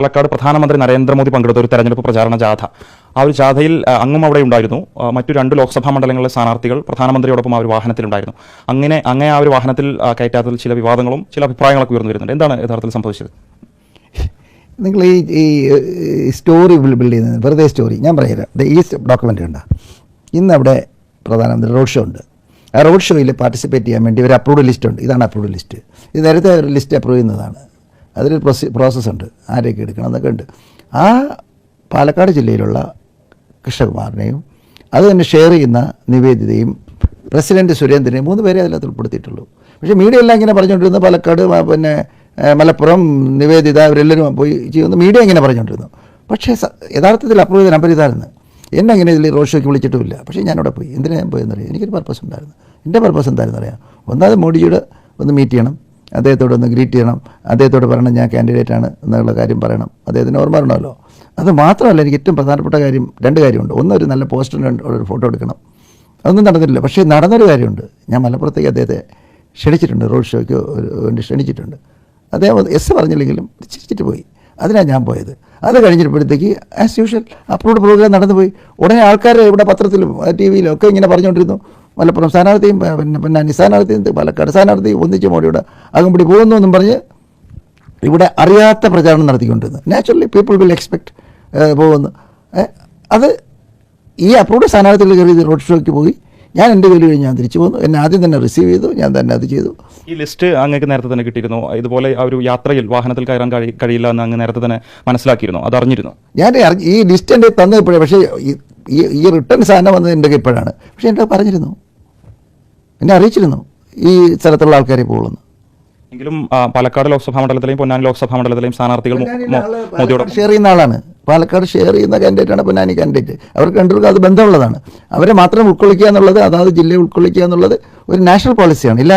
പാലക്കാട് പ്രധാനമന്ത്രി നരേന്ദ്രമോദി പങ്കെടുത്ത ഒരു തെരഞ്ഞെടുപ്പ് പ്രചാരണ ജാഥ. ആ ഒരു ജാഥയിൽ അങ്ങും അവിടെ ഉണ്ടായിരുന്നു. മറ്റു രണ്ട് ലോക്സഭാ മണ്ഡലങ്ങളിലെ സ്ഥാനാർത്ഥികൾ പ്രധാനമന്ത്രിയോടൊപ്പം ആ ഒരു വാഹനത്തിലുണ്ടായിരുന്നു അങ്ങനെ അങ്ങനെ ആ ഒരു വാഹനത്തിൽ കയറ്റാത്തതിൽ ചില വിവാദങ്ങളും ചില അഭിപ്രായങ്ങളൊക്കെ ഉയർന്നു വരുന്നുണ്ട് എന്താണ് യഥാർത്ഥത്തിൽ സംഭവിച്ചത്? നിങ്ങൾ ഈ ഈ സ്റ്റോറി ബിൽഡ് ചെയ്യുന്നത് വെറുതെ സ്റ്റോറി. ഞാൻ പറയാം ദ ഈ ഡോക്യുമെന്റ് ഉണ്ട് ഇന്ന് അവിടെ പ്രധാനമന്ത്രി റോഡ് ഷോ ഉണ്ട്. ആ റോഡ് ഷോയിൽ പാർട്ടിസിപ്പേറ്റ് ചെയ്യാൻ വേണ്ടി ഒരു അപ്രൂവ്ഡ് ലിസ്റ്റ് ഉണ്ട്. ഇതാണ് അപ്രൂവ്ഡ് ലിസ്റ്റ്. ഇത് നേരത്തെ ഒരു ലിസ്റ്റ് അപ്രൂവ് ചെയ്യുന്നതാണ്. അതിലൊരു പ്രൊസി പ്രോസസ്സുണ്ട്. ആരെയൊക്കെ എടുക്കണം എന്നൊക്കെ ഉണ്ട്. ആ പാലക്കാട് ജില്ലയിലുള്ള കൃഷ്ണകുമാറിനെയും അത് തന്നെ ഷെയർ ചെയ്യുന്ന നിവേദിതയും പ്രസിഡന്റ് സുരേന്ദ്രനെയും മൂന്ന് പേരെ അതിനകത്ത് ഉൾപ്പെടുത്തിയിട്ടുള്ളൂ. പക്ഷേ മീഡിയ എല്ലാം ഇങ്ങനെ പറഞ്ഞുകൊണ്ടിരുന്നു. പാലക്കാട് പിന്നെ മലപ്പുറം നിവേദിത അവരെല്ലാവരും പോയി ചെയ്യുന്നു. മീഡിയ ഇങ്ങനെ പറഞ്ഞുകൊണ്ടിരുന്നു. പക്ഷേ യഥാർത്ഥത്തിൽ അപ്രൂവ് ചെയ്ത നമ്പർ ഇതായിരുന്നു. എന്നെ അങ്ങനെ ഇതിൽ റോഡ് ഷോയ്ക്ക് വിളിച്ചിട്ടുമില്ല. പക്ഷേ ഞാനവിടെ പോയി. എന്തിനാ ഞാൻ പോയെന്നറിയാം? എനിക്കൊരു പർപ്പസ് ഉണ്ടായിരുന്നു. എന്റെ പർപ്പസ് എന്തായിരുന്നു അറിയാം ഒന്നാമത് മോഡിയുടെ ഒന്ന് മീറ്റ് ചെയ്യണം. അദ്ദേഹത്തോട് ഒന്ന് ഗ്രീറ്റ് ചെയ്യണം. അദ്ദേഹത്തോട് പറയണം ഞാൻ കാൻഡിഡേറ്റ് ആണ് എന്നുള്ള കാര്യം പറയണം. അദ്ദേഹത്തിന് ഓർമ്മ വരണമല്ലോ. അത് മാത്രമല്ല എനിക്ക് ഏറ്റവും പ്രധാനപ്പെട്ട കാര്യം രണ്ട് കാര്യമുണ്ട്. ഒന്ന് ഒരു നല്ല പോസ്റ്ററിന് ഒരു ഫോട്ടോ എടുക്കണം. അതൊന്നും നടന്നിട്ടില്ല. പക്ഷേ നടന്നൊരു കാര്യമുണ്ട്. ഞാൻ മലപ്പുറത്തേക്ക് അദ്ദേഹത്തെ ക്ഷണിച്ചിട്ടുണ്ട് റോഡ് ഷോയ്ക്ക് വേണ്ടി ക്ഷണിച്ചിട്ടുണ്ട്. അദ്ദേഹം എസ് പറഞ്ഞില്ലെങ്കിലും ചിരിച്ചിട്ട് പോയി. അതിനാണ് ഞാൻ പോയത്. അത് കഴിഞ്ഞപ്പോഴത്തേക്ക് ആസ് യൂഷ്വൽ അപ്ലോഡ് പ്രോഗ്രാം നടന്നുപോയി. ഉടനെ ആൾക്കാർ ഇവിടെ പത്രത്തിലും ടി വിയിലും ഒക്കെ ഇങ്ങനെ പറഞ്ഞുകൊണ്ടിരുന്നു. മലപ്പുറം സ്ഥാനാർത്ഥിയും പിന്നെ പിന്നെ അനി സ്ഥാനാർത്ഥിയും പാലക്കാട് സ്ഥാനാർത്ഥിയും ഒന്നിച്ച് മോഡിയുടെ അകമ്പടി പോകുന്നു എന്നും പറഞ്ഞ് ഇവിടെ അറിയാത്ത പ്രചാരണം നടത്തിക്കൊണ്ടിരുന്നത് നാച്ചുറലി പീപ്പിൾ വിൽ എക്സ്പെക്ട് പോകുന്നു. അത് ഈ അപ്രൂവ്ഡ് സ്ഥാനാർത്ഥികൾ കയറി റോഡ് ഷോയ്ക്ക് പോയി. ഞാൻ എന്റെ ജോലി കഴിഞ്ഞ് ഞാൻ തിരിച്ചു പോന്നു. എന്നെ ആദ്യം തന്നെ റിസീവ് ചെയ്തു. ഞാൻ തന്നെ അത് ചെയ്തു. ഈ ലിസ്റ്റ് അങ്ങേക്ക് നേരത്തെ തന്നെ കിട്ടിയിരുന്നു. ഇതുപോലെ ആ ഒരു യാത്രയിൽ വാഹനത്തിൽ കയറാൻ കഴി- കഴിയില്ല എന്ന് അങ്ങ് നേരത്തെ തന്നെ മനസ്സിലാക്കിയിരുന്നു? അത് അറിഞ്ഞിരുന്നു ഞാൻ ഈ ലിസ്റ്റ് എന്റെ തന്നപ്പോഴേ പക്ഷേ ഈ- ഈ ഈ റിട്ടേൺ സാധനം വന്നത് എന്റെ ഇപ്പോഴാണ്. പക്ഷേ എന്റെ പറഞ്ഞിരുന്നു. എന്നെ അറിയിച്ചിരുന്നു. ഈ സ്ഥലത്തുള്ള ആൾക്കാരെ പോകുള്ളൂ എങ്കിലും പാലക്കാട് ലോക്സഭാ മണ്ഡലത്തിലെയും പൊന്നാനി ലോക്സഭാ മണ്ഡലത്തിലെയും സ്ഥാനാർത്ഥികൾ ഷെയർ ചെയ്യുന്ന ആളാണ്. പാലക്കാട് ഷെയർ ചെയ്യുന്ന കാൻഡിഡേറ്റാണ് പൊന്നാനി കാൻഡിഡേറ്റ്. അവർക്ക് രണ്ടുപേർക്കും അത് ബന്ധമുള്ളതാണ്. അവരെ മാത്രം ഉൾക്കൊള്ളിക്കുക എന്നുള്ളത് അതാത് ജില്ലയെ ഉൾക്കൊള്ളിക്കുക എന്നുള്ളത് ഒരു നാഷണൽ പോളിസിയാണ്. എല്ലാ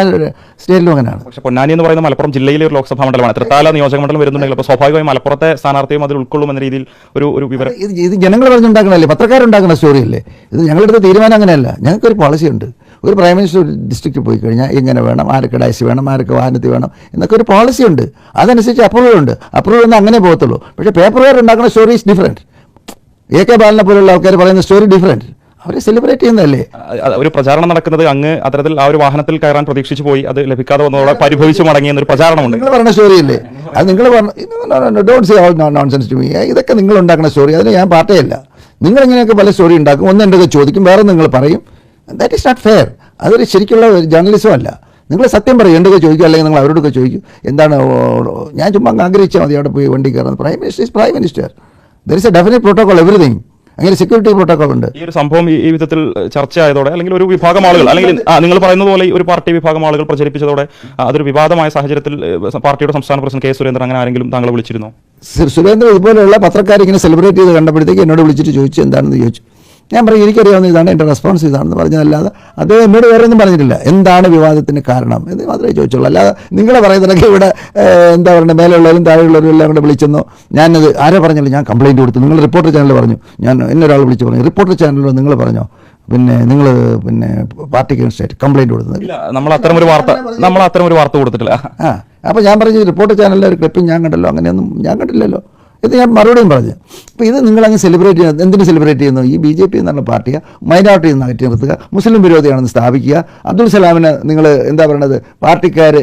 സ്റ്റേറ്റിലും അങ്ങനെയാണ്. പക്ഷേ പൊന്നാനി എന്ന് പറയുന്നത് മലപ്പുറം ജില്ലയിലെ ഒരു ലോക്സഭാ മണ്ഡലമാണ്. തൃത്താല നിയോജക മണ്ഡലം വരുന്നുണ്ടെങ്കിൽ അപ്പോൾ സ്വാഭാവികമായി മലപ്പുറത്തെ സ്ഥാനാർത്ഥിയും അതിൽ ഉൾക്കൊള്ളും എന്ന രീതിയിൽ ഒരു ഒരു വിവരം ഇത് ഇത് ജനങ്ങൾ പറഞ്ഞുണ്ടാക്കണല്ലേ പത്രക്കാരുണ്ടാക്കുന്ന സ്റ്റോറിയല്ലേ ഇത് ഞങ്ങളുടെ തീരുമാനം അങ്ങനെയല്ല. ഞങ്ങൾക്കൊരു പോളിസി ഉണ്ട്. ഒരു പ്രൈം മിനിസ്റ്റർ ഒരു ഡിസ്ട്രിക്റ്റിൽ പോയി കഴിഞ്ഞാൽ ഇങ്ങനെ വേണം? ആരൊക്കെ ഡയസ് വേണം? ആരൊക്കെ വാഹനത്തിൽ വേണം? എന്നൊക്കെ ഒരു പോളിസി ഉണ്ട്. അതനുസരിച്ച് അപ്രൂവൽ ഉണ്ട്. അപ്രൂവൽ ഒന്നും അങ്ങനെ പോകത്തുള്ളൂ. പക്ഷേ പേപ്പർ വേർ ഉണ്ടാക്കുന്ന story is different A K ബാലനെ പോലുള്ള ആൾക്കാർ പറയുന്ന സ്റ്റോറി ഡിഫറെന്റ് അവരെ സെലിബ്രേറ്റ് ചെയ്യുന്നതല്ലേ? ഒരു പ്രചാരണം നടക്കുന്നത് അങ്ങ് അത്തരത്തിൽ ആ ഒരു വാഹനത്തിൽ കയറാൻ പ്രതീക്ഷിച്ചു പോയി. അത് ലഭിക്കാതെ വന്നതോടെ പരിഭവിച്ചു മടങ്ങിയ എന്നൊരു പ്രചാരണമുണ്ട്. നിങ്ങൾ പറഞ്ഞ സ്റ്റോറിയല്ലേ അത് നിങ്ങൾ പറഞ്ഞു don't say nonsense to me ഇതൊക്കെ നിങ്ങൾ ഉണ്ടാക്കുന്ന സ്റ്റോറി അതിന് ഞാൻ പാർട്ടിയല്ല നിങ്ങൾ ഇങ്ങനെയൊക്കെ പല സ്റ്റോറി ഉണ്ടാക്കും. ഒന്ന് എന്റെ ചോദിക്കും വേറെ നിങ്ങൾ പറയും. ദാറ്റ് ഈസ് നോട്ട് ഫെയർ അതൊരു ശരിക്കുള്ള ജേർണലിസം അല്ല. നിങ്ങൾ സത്യം പറയും എന്തൊക്കെ ചോദിക്കും അല്ലെങ്കിൽ നിങ്ങൾ അവരോടൊക്കെ ചോദിക്കും എന്താണ് ഞാൻ ചുമ്മാ ആഗ്രഹിച്ചാൽ മതി അവിടെ പോയി വണ്ടി കയറുന്നത്. Prime minister is prime minister there is a definite protocol everything അങ്ങനെ സെക്യൂരിറ്റി പ്രോട്ടോകോൾ ഉണ്ട്. ഈ ഒരു സംഭവം ഈ വിധത്തിൽ വിധത്തിൽ ചർച്ചയായതോടെ അല്ലെങ്കിൽ ഒരു വിഭാഗം ആളുകൾ അല്ലെങ്കിൽ നിങ്ങൾ പറയുന്നത് പോലെ ഒരു പാർട്ടി വിഭാഗം ആളുകൾ പ്രചരിപ്പിച്ചതോടെ അതൊരു വിവാദമായ സാഹചര്യത്തിൽ പാർട്ടിയുടെ സംസ്ഥാന പ്രസിഡന്റ് കെ സുരേന്ദ്രൻ അങ്ങനെ ആരെങ്കിലും താങ്കൾ വിളിച്ചിരുന്നു? സുരേന്ദ്രൻ ഇതുപോലെയുള്ള പത്രക്കാർ ഇങ്ങനെ സെലിബ്രേറ്റ് ചെയ്ത് കണ്ടപ്പോഴത്തേക്ക് എന്നോട് വിളിച്ചിട്ട് ചോദിച്ചു എന്താണെന്ന് ചോദിച്ചു. ഞാൻ പറയും എനിക്കറിയാവുന്ന ഇതാണ് എന്റെ റെസ്പോൺസ് ഇതാണെന്ന് പറഞ്ഞതല്ലാതെ അദ്ദേഹം എന്നോട് വേറെ ഒന്നും പറഞ്ഞിട്ടില്ല. എന്താണ് വിവാദത്തിന് കാരണം എന്ന് മാത്രമേ ചോദിച്ചുള്ളൂ. അല്ലാതെ നിങ്ങൾ പറയുന്നതൊക്കെ ഇവിടെ എന്താ പറയുക മേലെയുള്ളവരും താഴെയുള്ളവരും എല്ലാം കൂടെ വിളിച്ചെന്നോ? ഞാനത് ആരെ പറഞ്ഞില്ല ഞാൻ കംപ്ലയിന്റ് കൊടുത്തു. നിങ്ങൾ റിപ്പോർട്ടർ ചാനൽ പറഞ്ഞു. ഞാൻ എന്നൊരാൾ വിളിച്ച് പറഞ്ഞു റിപ്പോർട്ടർ ചാനലിൽ നിങ്ങൾ പറഞ്ഞോ? പിന്നെ നിങ്ങൾ പിന്നെ പാർട്ടിക്ക് സ്റ്റേറ്റ് കംപ്ലൈന്റ് കൊടുത്തത്. നമ്മൾ അത്തരം ഒരു വാർത്ത നമ്മൾ അത്തരം ഒരു വാർത്ത കൊടുത്തിട്ടില്ല. ആ അപ്പോൾ ഞാൻ പറഞ്ഞു റിപ്പോർട്ട് ചാനലിലെ ഒരു ക്ലിപ്പിംഗ് ഞാൻ കണ്ടല്ലോ അങ്ങനെയൊന്നും ഞാൻ കണ്ടില്ലല്ലോ. ഇത് ഞാൻ മറുപടിയും പറഞ്ഞു. അപ്പോൾ ഇത് നിങ്ങളങ്ങ് സെലിബ്രേറ്റ് ചെയ്യുന്നത് എന്തിനു സെലിബ്രേറ്റ് ചെയ്യുന്നു? ഈ ബി ജെ പി എന്നുള്ള പാർട്ടിയെ മൈനോറിറ്റി അകറ്റി നിർത്തുക മുസ്ലിം വിരോധിയാണെന്ന് സ്ഥാപിക്കുക അബ്ദുൾ സലാമിനെ നിങ്ങൾ എന്താ പറയണത് പാർട്ടിക്കാർ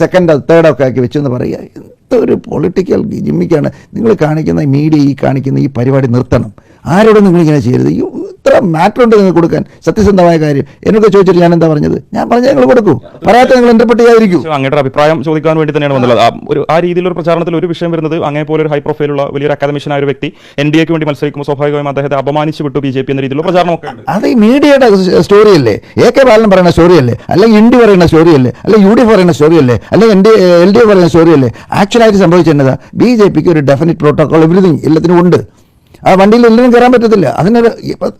സെക്കൻഡോ തേർഡോ ഒക്കെ ആക്കി വെച്ചു എന്ന് പറയുക എന്തൊരു പൊളിറ്റിക്കൽ ജിമ്മിക്കാണ് നിങ്ങൾ കാണിക്കുന്ന മീഡിയ ഈ കാണിക്കുന്ന ഈ പരിപാടി നിർത്തണം. ആരോടും നിങ്ങളിങ്ങനെ ചെയ്യരുത്. ഇത്ര മാറ്റർ ഉണ്ട് നിങ്ങൾ കൊടുക്കാൻ. സത്യസന്ധമായ കാര്യം. എന്നൊക്കെ ചോദിച്ചിട്ട് ഞാൻ എന്താ പറഞ്ഞത്? ഞാൻ പറഞ്ഞാൽ ഞങ്ങൾ കൊടുക്കൂ. പറയാത്ത നിങ്ങൾ ഇന്റർപ്രറ്റ് ചെയ്യാതിരിക്കൂ. അങ്ങയുടെ അഭിപ്രായം ചോദിക്കാൻ വേണ്ടി തന്നെയാണ് വന്നത് ഒരു ആ രീതിയിലൊരു പ്രചാരണത്തിൽ ഒരു വിഷയം വരുന്നത് അങ്ങനെ പോലെ ഒരു ഹൈ പ്രൊഫൈലുള്ള വലിയൊരു അക്കാദമിഷ്യനായ ഒരു വ്യക്തി എൻ ഡി എക്ക് വേണ്ടി മത്സരിക്കുമ്പോൾ സ്വാഭാവികമായും അദ്ദേഹത്തെ അപമാനിച്ചു വിട്ടു ബി ജെ പി എന്ന രീതിയിലുള്ള പ്രചാരണമൊക്കെ ഉണ്ട്. അത് ഈ മീഡിയയുടെ സ്റ്റോറി അല്ലേ? എ കെ ബാലൻ പറയുന്ന സ്റ്റോറി അല്ലേ? അല്ലെങ്കിൽ ഇൻഡി പറയുന്ന സ്റ്റോറി അല്ലേ? അല്ലെങ്കിൽ യു ഡി എഫ് പറയുന്ന സ്റ്റോറി അല്ലേ? അല്ലെങ്കിൽ N D L D F പറയുന്ന സ്റ്റോറി അല്ലേ? ആക്ച്വലായിട്ട് സംഭവിച്ചത് ബി ജെ പിക്ക് ഒരു ഡെഫിനറ്റ് പ്രോട്ടോകോൾ എവറിഥിങ് എല്ലാത്തിനും ഉണ്ട്. ആ വണ്ടിയിൽ എല്ലാവരും കയറാൻ പറ്റത്തില്ല. അതിനൊരു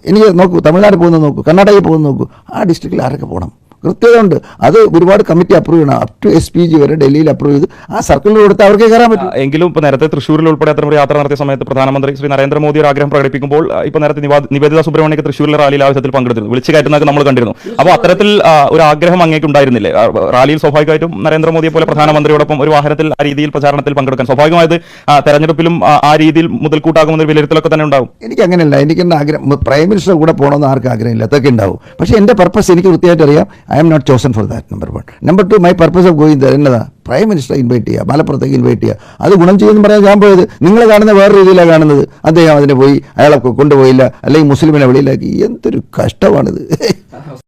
എനിക്ക് നോക്കൂ തമിഴ്നാട് പോകുന്നത് നോക്കൂ കർണാടകയിൽ പോകുന്നത് നോക്കൂ ആ ഡിസ്ട്രിക്റ്റിൽ ആരൊക്കെ പോകണം കൃത്യത ഉണ്ട് അത് ഒരുപാട് കമ്മിറ്റി അപ്രൂവ് ചെയ്യണം. Up to S P G വരെ ഡൽഹിയിൽ അപ്രൂവ് ചെയ്ത് ആ സർക്കിളിൽ കൊടുത്ത് അവർക്ക് കയറാൻ പറ്റും. എങ്കിലും ഇപ്പോൾ നേരത്തെ തൃശ്ശൂരിൽ ഉൾപ്പെടെ അത്തരം ഒരു യാത്ര നടത്തിയ സമയത്ത് പ്രധാനമന്ത്രി ശ്രീ നരേന്ദ്രമോദി ഒരു ആഗ്രഹം പ്രകടിപ്പിക്കുമ്പോൾ ഇപ്പോൾ നേരത്തെ നിവാ- നിവേദിത സുബ്രഹ്മണ്യൊക്കെ തൃശ്ശൂരിലെ റാലിയിൽ ആവശ്യത്തിൽ പങ്കെടുത്തിരുന്നു. വിളിച്ചു കയറ്റുന്നതൊക്കെ നമ്മൾ കണ്ടിരുന്നു. അപ്പോൾ അത്തരത്തിൽ ഒരു ആഗ്രഹം അങ്ങേക്ക് ഉണ്ടായിരുന്നില്ലേ? റാലിയിൽ സ്വാഭാവികമായിട്ടും നരേന്ദ്രമോദിയെ പോലെ പ്രധാനമന്ത്രിയോടൊപ്പം ഒരു വാഹനത്തിൽ ആ രീതിയിൽ പ്രചാരണത്തിൽ പങ്കെടുക്കാൻ. സ്വാഭാവികമായത് തെരഞ്ഞെടുപ്പിലും ആ, രീതിയിൽ മുതൽക്കൂട്ടാകുമെന്ന ഒരു വിലയിരുത്തലൊക്കെ തന്നെ ഉണ്ടാവും. എനിക്ക് അങ്ങനെയല്ല. എനിക്ക് എന്താ ആഗ്രഹം? പ്രൈം മിനിസ്റ്റർ കൂടെ പോകണമെന്ന് ആർക്കും ആഗ്രഹമില്ല. അതൊക്കെ ഉണ്ടാവും. പക്ഷേ എന്റെ പർപ്പസ് എനിക്ക് വൃത്തിയായിട്ട് അറിയാം I'm not chosen for that number one number two my purpose of going there എന്നതാ? പ്രൈം മിനിസ്റ്റർ ഇൻവൈറ്റ് ചെയ്യുക മലപ്പുറത്തേക്ക് ഇൻവൈറ്റ് ചെയ്യുക. അത് ഗുണം ചെയ്യുമെന്ന് പറയാൻ ഞാൻ പോയത്. നിങ്ങൾ കാണുന്ന വേറെ രീതിയിലാണ് കാണുന്നത്. അദ്ദേഹം അതിനെ പോയി അയാളെ കൊണ്ടുപോയില്ല. അല്ലെങ്കിൽ മുസ്ലിമിനെ വെളിയിലാക്കി. എന്തൊരു കഷ്ടമാണിത്.